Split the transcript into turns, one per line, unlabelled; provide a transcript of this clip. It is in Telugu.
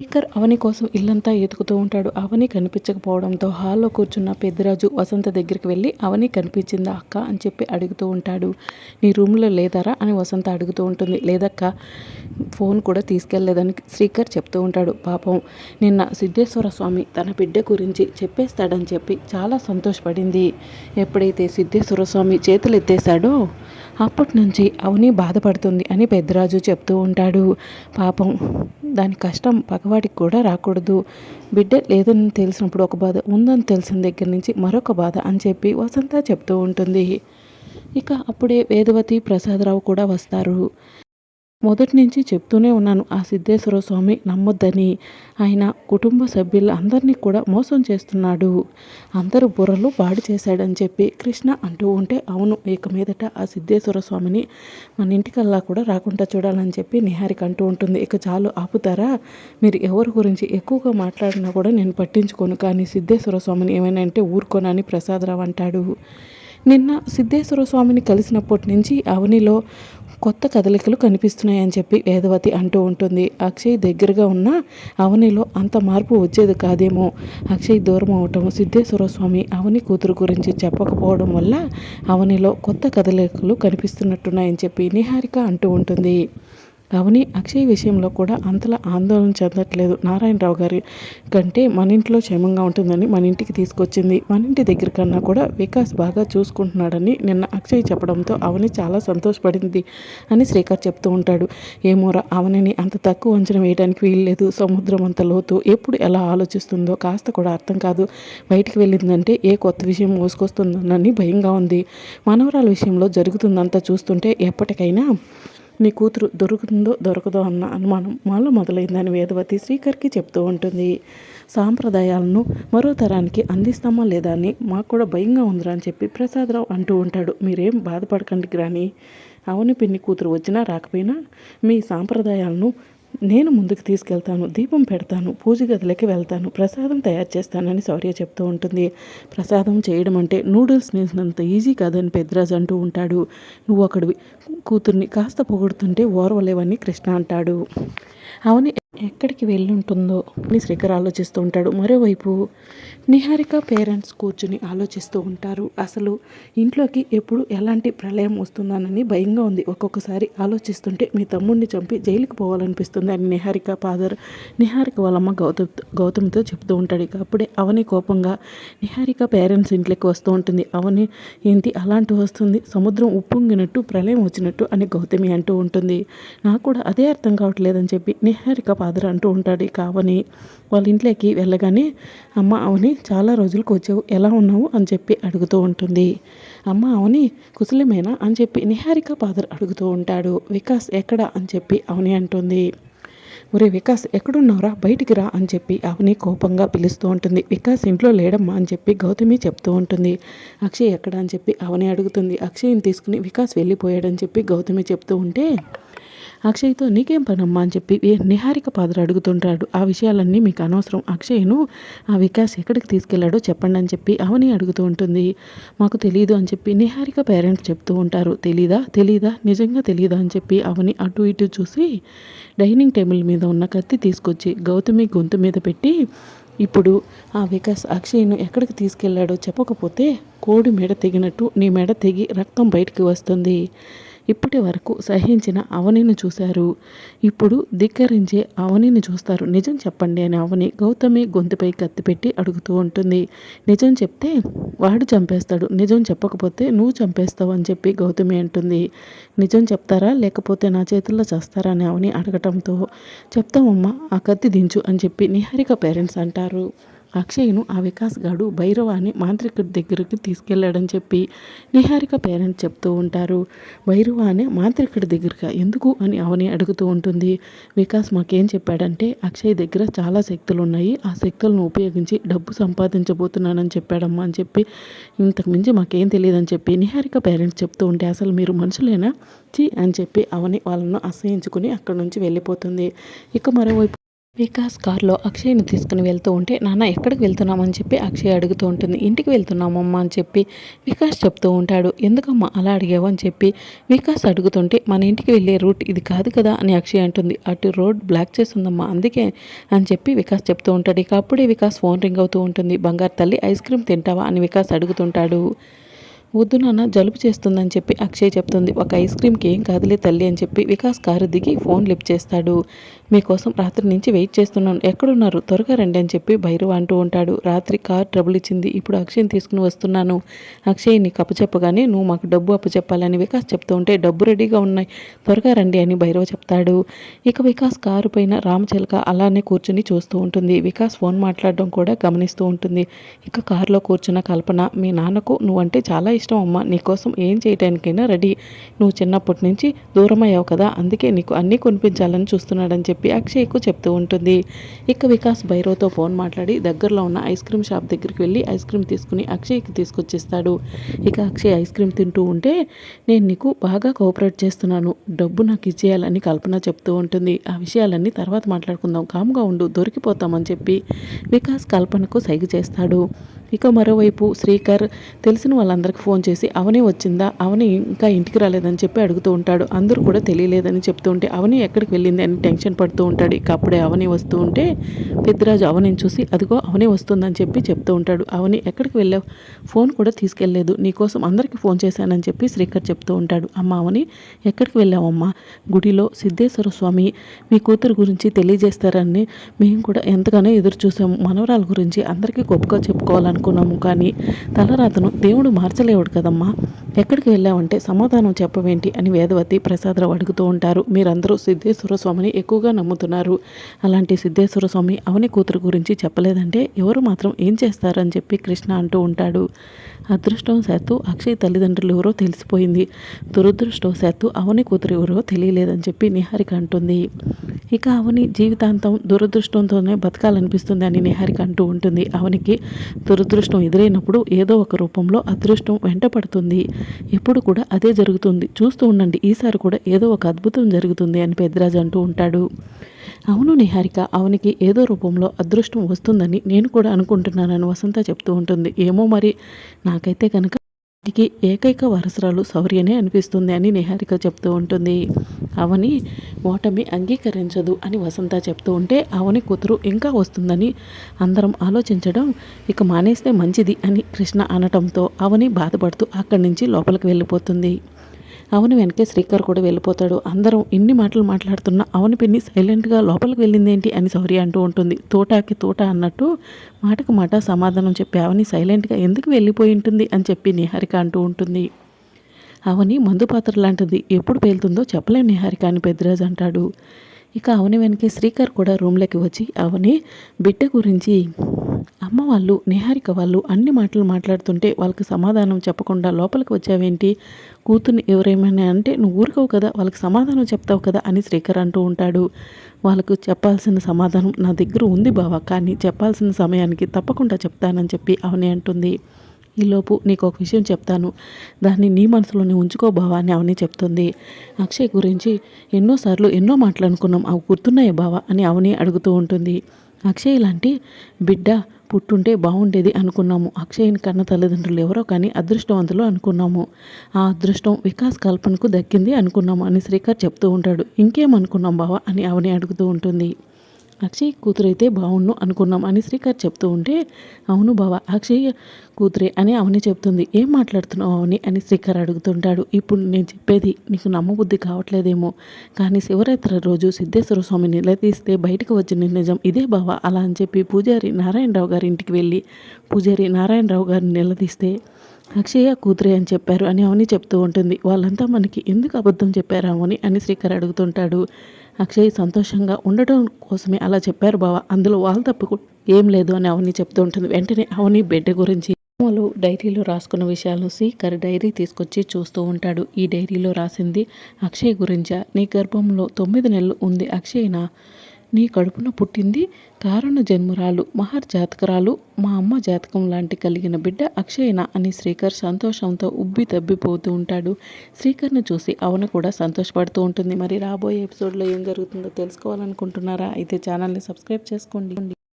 శేఖర్ అవని కోసం ఇల్లంతా ఎతుకుతూ ఉంటాడు. అవని కనిపించకపోవడంతో హాల్లో కూర్చున్న పెద్దిరాజు వసంత దగ్గరికి వెళ్ళి అవని కనిపించిందా అక్క అని చెప్పి అడుగుతూ ఉంటాడు. నీ రూమ్లో లేదారా అని వసంత అడుగుతూ ఉంటుంది. లేదక్క ఫోన్ కూడా తీసుకెళ్ళేదని శ్రీకర్ చెప్తూ ఉంటాడు. పాపం నిన్న సిద్ధేశ్వర స్వామి తన బిడ్డ గురించి చెప్పేస్తాడని చెప్పి చాలా సంతోషపడింది. ఎప్పుడైతే సిద్ధేశ్వర స్వామి చేతులు ఎత్తేశాడో అప్పటి నుంచి అవని బాధపడుతుంది అని పెద్దరాజు చెప్తూ ఉంటాడు. పాపం దాని కష్టం పగవాడికి కూడా రాకూడదు. బిడ్డ లేదని తెలిసినప్పుడు ఒక బాధ ఉందని తెలిసిన దగ్గర నుంచి మరొక బాధ అని చెప్పి వసంత చెప్తూ ఉంటుంది. ఇక అప్పుడే వేదవతి ప్రసాదరావు కూడా వస్తారు. మొదటి నుంచి చెప్తూనే ఉన్నాను ఆ సిద్ధేశ్వర స్వామి నమ్మొద్దని. ఆయన కుటుంబ సభ్యులు అందరినీ కూడా మోసం చేస్తున్నాడు. అందరూ బుర్రలు పాడు చేశాడని చెప్పి కృష్ణ అంటూ ఉంటే అవును ఇక మీదట ఆ సిద్ధేశ్వర స్వామిని మన ఇంటికల్లా కూడా రాకుండా చూడాలని చెప్పి నిహారిక అంటూ ఉంటుంది. ఇక చాలు ఆపుతారా? మీరు ఎవరి గురించి ఎక్కువగా మాట్లాడినా కూడా నేను పట్టించుకోను. కానీ సిద్ధేశ్వర స్వామిని ఏమైనా అంటే ఊరుకోనని ప్రసాదరావు అంటాడు. నిన్న సిద్ధేశ్వర స్వామిని కలిసినప్పటి నుంచి అవనిలో కొత్త కదలికలు కనిపిస్తున్నాయని చెప్పి వేదవతి అంటూ ఉంటుంది. అక్షయ్ దగ్గరగా ఉన్న అవనిలో అంత మార్పు వచ్చేది కాదేమో. అక్షయ్ దూరం అవటం సిద్ధేశ్వర స్వామి అవని కూతురు గురించి చెప్పకపోవడం వల్ల అవనిలో కొత్త కదలికలు కనిపిస్తున్నట్టున్నాయని చెప్పి నిహారిక అంటూ ఉంటుంది. అవని అక్షయ్ విషయంలో కూడా అంతలా ఆందోళన చెందట్లేదు. నారాయణరావు గారి కంటే మన ఇంట్లో క్షేమంగా ఉంటుందని మన ఇంటికి తీసుకొచ్చింది. మన ఇంటి దగ్గర కన్నా కూడా వికాస్ బాగా చూసుకుంటున్నాడని నిన్న అక్షయ్ చెప్పడంతో అవని చాలా సంతోషపడింది అని శ్రీకర్ చెప్తూ ఉంటాడు. ఏమోరా అవనిని అంత తక్కువ అంచనా వేయడానికి వీల్లేదు. సముద్రం అంత లోతు. ఎప్పుడు ఎలా ఆలోచిస్తుందో కాస్త కూడా అర్థం కాదు. బయటికి వెళ్ళిందంటే ఏ కొత్త విషయం మోసుకొస్తుందోనని భయంగా ఉంది. మనవరాల విషయంలో జరుగుతుందంతా చూస్తుంటే ఎప్పటికైనా నీ కూతురు దొరుకుతుందో దొరకదో అన్న అనుమానం మాలో మొదలైందని వేదవతి శ్రీకర్కి చెప్తూ ఉంటుంది. సాంప్రదాయాలను మరో తరానికి అందిస్తామా లేదా అని మాకు కూడా భయంగా ఉందిరా అని చెప్పి ప్రసాదరావు అంటూ ఉంటాడు. మీరేం బాధపడకండి గ్రాని. అవని పిన్ని కూతురు వచ్చినా రాకపోయినా మీ సాంప్రదాయాలను నేను ముందుకు తీసుకెళ్తాను దీపం పెడతాను పూజ గదిలోకి వెళ్తాను ప్రసాదం తయారు చేస్తానని శౌర్య చెప్తూ ఉంటుంది. ప్రసాదం చేయడం అంటే నూడిల్స్ నేసినంత ఈజీ కాదని పెద్దరాజు అంటూ ఉంటాడు. నువ్వు అక్కడివి కూతుర్ని కాస్త పొగుడుతుంటే ఓర్వలేవని కృష్ణ అంటాడు. అవని ఎక్కడికి వెళ్ళుంటుందో అని శ్రీకర్ ఆలోచిస్తూ ఉంటాడు. మరోవైపు నిహారిక పేరెంట్స్ కూర్చుని ఆలోచిస్తూ ఉంటారు. అసలు ఇంట్లోకి ఎప్పుడు ఎలాంటి ప్రళయం వస్తుందానని భయంగా ఉంది. ఒక్కొక్కసారి ఆలోచిస్తుంటే మీ తమ్ముడిని చంపి జైలుకి పోవాలనిపిస్తుంది అని నిహారిక ఫాదర్ నిహారిక వాళ్ళమ్మ గౌతమ్ గౌతమ్తో చెప్తూ ఉంటాడు. ఇక అప్పుడే అవని కోపంగా నిహారిక పేరెంట్స్ ఇంట్లోకి వస్తూ ఉంటుంది. అవని ఏంటి అలాంటి వస్తుంది? సముద్రం ఉప్పొంగినట్టు ప్రళయం వచ్చినట్టు అని గౌతమి అంటూ ఉంటుంది. నాకు కూడా అదే అర్థం కావట్లేదని చెప్పి నిహారిక ఫాదర్ అంటూ ఉంటాడు ఇక అవని. వాళ్ళ ఇంట్లోకి వెళ్ళగానే అమ్మ అవని చాలా రోజులకు వచ్చావు ఎలా ఉన్నావు? అని చెప్పి అడుగుతూ ఉంటుంది. అమ్మ అవని కుశలమేనా? అని చెప్పి నిహారిక ఫాదర్ అడుగుతూ ఉంటాడు. వికాస్ ఎక్కడ? అని చెప్పి అవని అంటుంది. ఒరే వికాస్ ఎక్కడున్నావురా? బయటికి రా అని చెప్పి అవని కోపంగా పిలుస్తూ ఉంటుంది. వికాస్ ఇంట్లో లేడమ్మా అని చెప్పి గౌతమి చెప్తూ ఉంటుంది. అక్షయ్ ఎక్కడ? అని చెప్పి అవని అడుగుతుంది. అక్షయ్ని తీసుకుని వికాస్ వెళ్ళిపోయాడని చెప్పి గౌతమి చెప్తూ ఉంటే అక్షయ్తో నీకేం పనమ్మా అని చెప్పి నిహారిక పాత్ర అడుగుతుంటాడు. ఆ విషయాలన్నీ మీకు అనవసరం. అక్షయ్ను ఆ వికాస్ ఎక్కడికి తీసుకెళ్ళాడో చెప్పండి అని చెప్పి అవని అడుగుతూ ఉంటుంది. మాకు తెలియదు అని చెప్పి నిహారిక పేరెంట్స్ చెప్తూ ఉంటారు. తెలీదా? తెలీదా? నిజంగా తెలీదా అని చెప్పి అవని అటు ఇటు చూసి డైనింగ్ టేబుల్ మీద ఉన్న కత్తి తీసుకొచ్చి గౌతమి గొంతు మీద పెట్టి ఇప్పుడు ఆ వికాస్ అక్షయ్ను ఎక్కడికి తీసుకెళ్ళాడో చెప్పకపోతే కోడి మెడ తెగినట్టు నీ మెడ తెగి రక్తం బయటికి వస్తుంది. ఇప్పటి వరకు సహించిన అవనిని చూశారు. ఇప్పుడు ధిక్కరించే అవనిని చూస్తారు. నిజం చెప్పండి అని అవని గౌతమి గొంతుపై కత్తిపెట్టి అడుగుతూ ఉంటుంది. నిజం చెప్తే వాడు చంపేస్తాడు. నిజం చెప్పకపోతే నువ్వు చంపేస్తావు అని చెప్పి గౌతమి అంటుంది. నిజం చెప్తారా? లేకపోతే నా చేతుల్లో చేస్తారా? అని అవని అడగటంతో చెప్తామమ్మా ఆ కత్తి దించు అని చెప్పి నిహారిక పేరెంట్స్ అంటారు. అక్షయ్ను ఆ వికాస్ గాడు భైరవాన్ని మాంత్రికుడి దగ్గరికి తీసుకెళ్ళాడని చెప్పి నిహారిక పేరెంట్స్ చెప్తూ ఉంటారు. భైరవాన్ని మాంత్రికుడి దగ్గరగా ఎందుకు? అని అవని అడుగుతూ ఉంటుంది. వికాస్ మాకేం చెప్పాడంటే అక్షయ్ దగ్గర చాలా శక్తులు ఉన్నాయి ఆ శక్తులను ఉపయోగించి డబ్బు సంపాదించబోతున్నానని చెప్పాడమ్మా అని చెప్పి ఇంతకు మించి మాకేం తెలియదని చెప్పి నిహారిక పేరెంట్స్ చెప్తూ ఉంటే అసలు మీరు మనుషులేనా? చి అని చెప్పి అవని వాళ్ళను అసహించుకుని అక్కడి నుంచి వెళ్ళిపోతుంది. ఇక మరోవైపు వికాస్ కారులో అక్షయ్ని తీసుకుని వెళ్తూ ఉంటే నాన్న ఎక్కడికి వెళ్తున్నామని చెప్పి అక్షయ్ అడుగుతూ ఉంటుంది. ఇంటికి వెళ్తున్నామమ్మా అని చెప్పి వికాస్ చెప్తూ ఉంటాడు. ఎందుకమ్మా అలా అడిగావు అని చెప్పి వికాస్ అడుగుతుంటే మన ఇంటికి వెళ్ళే రూట్ ఇది కాదు కదా అని అక్షయ్ అంటుంది. అటు రోడ్ బ్లాక్ చేస్తుందమ్మా అందుకే అని చెప్పి వికాస్ చెప్తూ ఉంటాడు. ఇక అప్పుడే వికాస్ ఫోన్ రింగ్ అవుతూ ఉంటుంది. బంగారు తల్లి ఐస్ క్రీమ్ తింటావా అని వికాస్ అడుగుతుంటాడు. వద్దు నాన్న జలుబు చేస్తుందని చెప్పి అక్షయ్ చెప్తుంది. ఒక ఐస్ క్రీమ్కి ఏం కాదులే తల్లి అని చెప్పి వికాస్ కారు దిగి ఫోన్ లిఫ్ట్ చేస్తాడు. మీకోసం రాత్రి నుంచి వెయిట్ చేస్తున్నాను. ఎక్కడున్నారు? త్వరగా రండి అని చెప్పి భైరవ అంటూ ఉంటాడు. రాత్రి కార్ ట్రబుల్ ఇచ్చింది. ఇప్పుడు అక్షయ్ని తీసుకుని వస్తున్నాను. అక్షయ్ నీకు అప్పచెప్పగానే నువ్వు మాకు డబ్బు అప్పచెప్పాలని వికాస్ చెప్తూ ఉంటే డబ్బు రెడీగా ఉన్నాయి. త్వరగా రండి అని భైరవ చెప్తాడు. ఇక వికాస్ కారు పైన రామచిలక అలానే కూర్చుని చూస్తూ ఉంటుంది. వికాస్ ఫోన్ మాట్లాడడం కూడా గమనిస్తూ ఉంటుంది. ఇక కారులో కూర్చున్న కల్పన మీ నాన్నకు నువ్వంటే చాలా ఇష్టం. ఇష్టం అమ్మ నీకోసం ఏం చేయటానికైనా రెడీ. నువ్వు చిన్నప్పటి నుంచి దూరం అయ్యావు కదా అందుకే నీకు అన్నీ కొనిపించాలని చూస్తున్నాడని చెప్పి అక్షయ్కు చెప్తూ ఉంటుంది. ఇక వికాస్ భైరవ్తో ఫోన్ మాట్లాడి దగ్గరలో ఉన్న ఐస్ క్రీమ్ షాప్ దగ్గరికి వెళ్ళి ఐస్ క్రీమ్ తీసుకుని అక్షయ్కి తీసుకొచ్చిస్తాడు. ఇక అక్షయ్ ఐస్ క్రీమ్ తింటూ ఉంటే నేను నీకు బాగా కోఆపరేట్ చేస్తున్నాను డబ్బు నాకు ఇచ్చేయాలని కల్పన చెప్తూ ఉంటుంది. ఆ విషయాలన్నీ తర్వాత మాట్లాడుకుందాం కామ్గా ఉండు దొరికిపోతామని చెప్పి వికాస్ కల్పనకు సైగ చేస్తాడు. ఇక మరోవైపు శ్రీకర్ తెలిసిన వాళ్ళందరికీ ఫోన్ చేసి అవని వచ్చిందా? అవని ఇంకా ఇంటికి రాలేదని చెప్పి అడుగుతూ ఉంటాడు. అందరూ కూడా తెలియలేదని చెప్తూ ఉంటే అవని ఎక్కడికి వెళ్ళింది? అని టెన్షన్ పడుతూ ఉంటాడు. ఇక అప్పుడే అవని వస్తూ ఉంటే పెద్దరాజు అవనిని చూసి అదిగో అవని వస్తుందని చెప్పి చెప్తూ ఉంటాడు. అవని ఎక్కడికి వెళ్ళావు? ఫోన్ కూడా తీసుకెళ్ళలేదు. నీకోసం అందరికీ ఫోన్ చేశానని చెప్పి శ్రీకర్ చెప్తూ ఉంటాడు. అమ్మ అవని ఎక్కడికి వెళ్ళావమ్మా? గుడిలో సిద్ధేశ్వర స్వామి మీ కూతురు గురించి తెలియజేస్తారని మేము కూడా ఎంతగానో ఎదురు చూసాము మనవరాల గురించి అందరికీ గొప్పగా చెప్పుకోవాలని అనుకున్నాము కానీ తలరాతను దేవుడు మార్చలేవుడు కదమ్మా. ఎక్కడికి వెళ్ళావంటే సమాధానం చెప్పవేంటి అని వేదవతి ప్రసాదరావు అడుగుతూ ఉంటారు. మీరందరూ సిద్ధేశ్వర స్వామిని ఎక్కువగా నమ్ముతున్నారు. అలాంటి సిద్ధేశ్వర స్వామి అవని కూతురు గురించి చెప్పలేదంటే ఎవరు మాత్రం ఏం చేస్తారని చెప్పి కృష్ణ అంటూ ఉంటాడు. అదృష్టవశాత్తు అక్షయ్ తల్లిదండ్రులు ఎవరో తెలిసిపోయింది. దురదృష్టవశాత్తు అవని కూతురు ఎవరో తెలియలేదని చెప్పి నిహారిక అంటుంది. ఇక అవని జీవితాంతం దురదృష్టంతోనే బతకాలనిపిస్తుంది అని నిహారిక అంటూ ఉంటుంది. అవనికి దురదృష్టం ఎదురైనప్పుడు ఏదో ఒక రూపంలో అదృష్టం వెంట పడుతుంది. ఎప్పుడు కూడా అదే జరుగుతుంది. చూస్తూ ఉండండి. ఈసారి కూడా ఏదో ఒక అద్భుతం జరుగుతుంది అని పెద్దరాజు అంటూ ఉంటాడు. అవును నిహారిక అవనికి ఏదో రూపంలో అదృష్టం వస్తుందని నేను కూడా అనుకుంటున్నానని వసంత చెప్తూ ఉంటుంది. ఏమో మరి నాకైతే కనుక ఇంటికి ఏకైక వారసురాలు శౌర్యనే అనిపిస్తుంది అని నిహారిక చెప్తూ ఉంటుంది. అవని ఓటమి అంగీకరించదు అని వసంత చెప్తూ ఉంటే అవని కూతురు ఇంకా వస్తుందని అందరం ఆలోచించడం ఇక మానేస్తే మంచిది అని కృష్ణ అనటంతో అవని బాధపడుతూ అక్కడి నుంచి లోపలికి వెళ్ళిపోతుంది. అవని వెనకే శ్రీకర్ కూడా వెళ్ళిపోతాడు. అందరం ఇన్ని మాటలు మాట్లాడుతున్న అవని పిన్ని సైలెంట్గా లోపలికి వెళ్ళింది ఏంటి అని సౌర్య అంటూ ఉంటుంది. తోటాకి తోట అన్నట్టు మాటకు మాట సమాధానం చెప్పి అవని సైలెంట్గా ఎందుకు వెళ్ళిపోయి ఉంటుంది అని చెప్పి నిహారిక అంటూ ఉంటుంది. అవని మందు పాత్ర లాంటిది ఎప్పుడు పేలుతుందో చెప్పలేం నిహారిక అని పెద్దరాజు అంటాడు. ఇక అవని వెనకే శ్రీకర్ కూడా రూమ్లోకి వచ్చి అవని బిడ్డ గురించి అమ్మ వాళ్ళు నిహారిక వాళ్ళు అన్ని మాటలు మాట్లాడుతుంటే వాళ్ళకి సమాధానం చెప్పకుండా లోపలికి వచ్చావేంటి? కూతుర్ని ఎవరేమైనా అంటే నువ్వు ఊరుకోవు కదా వాళ్ళకి సమాధానం చెప్తావు కదా అని శ్రీకర్ అంటూ ఉంటాడు. వాళ్ళకు చెప్పాల్సిన సమాధానం నా దగ్గర ఉంది బావ కానీ చెప్పాల్సిన సమయానికి తప్పకుండా చెప్తానని చెప్పి అవని అంటుంది. ఈలోపు నీకు ఒక విషయం చెప్తాను. దాన్ని నీ మనసులోనే ఉంచుకో బావా అని అవని చెప్తుంది. అక్షయ్ గురించి ఎన్నోసార్లు ఎన్నో మాట్లాడుకున్నాం అవి గుర్తున్నాయి బావా అని అవని అడుగుతూ ఉంటుంది. అక్షయ్ లాంటి బిడ్డ పుట్టుంటే బాగుండేది అనుకున్నాము. అక్షయ్ని కన్న తల్లిదండ్రులు ఎవరో కానీ అదృష్టవంతులు అనుకున్నాము. ఆ అదృష్టం వికాస్ కల్పనకు దక్కింది అనుకున్నాము అని శ్రీకర్ చెప్తూ ఉంటాడు. ఇంకేమనుకున్నాం బావా అని అవని అడుగుతూ ఉంటుంది. అక్షయ్ కూతురైతే బాగుండు అనుకున్నాం అని శ్రీకర్ చెప్తూ ఉంటే అవును బావ అక్షయ్ కూతురే అని అవని చెప్తుంది. ఏం మాట్లాడుతున్నావు అవని అని శ్రీకర్ అడుగుతుంటాడు. ఇప్పుడు నేను చెప్పేది నీకు నమ్మబుద్ధి కావట్లేదేమో కానీ శివరాత్రి రోజు సిద్ధేశ్వర స్వామి నిలదీస్తే బయటకు వచ్చిన నిజం ఇదే బావ అలా అని చెప్పి పూజారి నారాయణరావు గారి ఇంటికి వెళ్ళి పూజారి నారాయణరావు గారిని నిలదీస్తే అక్షయ కూతురే అని చెప్పారు అని అవని చెప్తూ ఉంటుంది. వాళ్ళంతా మనకి ఎందుకు అబద్ధం చెప్పారు అని శ్రీకర్ అడుగుతుంటాడు. అక్షయ్ సంతోషంగా ఉండటం కోసమే అలా చెప్పారు బావ. అందులో వాళ్ళ తప్పు ఏం లేదు అని అవని చెప్తూ ఉంటుంది. వెంటనే అవని బిడ్డ గురించి వాళ్ళు డైరీలో రాసుకున్న విషయాలు శ్రీకర్ డైరీ తీసుకొచ్చి చూస్తూ ఉంటాడు. ఈ డైరీలో రాసింది అక్షయ్ గురించా? నీ గర్భంలో తొమ్మిది నెలలు ఉంది అక్షయ్నా? నీ కడుపున పుట్టింది కారుణ జన్మురాలు మహర్ జాతకరాలు మా అమ్మ జాతకం లాంటి కలిగిన బిడ్డ అక్షయన అని శ్రీకర్ సంతోషంతో ఉబ్బి తబ్బిపోతూ ఉంటాడు. శ్రీకర్ను చూసి అవన కూడా సంతోషపడుతూ ఉంటుంది. మరి రాబోయే ఎపిసోడ్లో ఏం జరుగుతుందో తెలుసుకోవాలనుకుంటున్నారా? అయితే ఛానల్ని సబ్స్క్రైబ్ చేసుకోండి.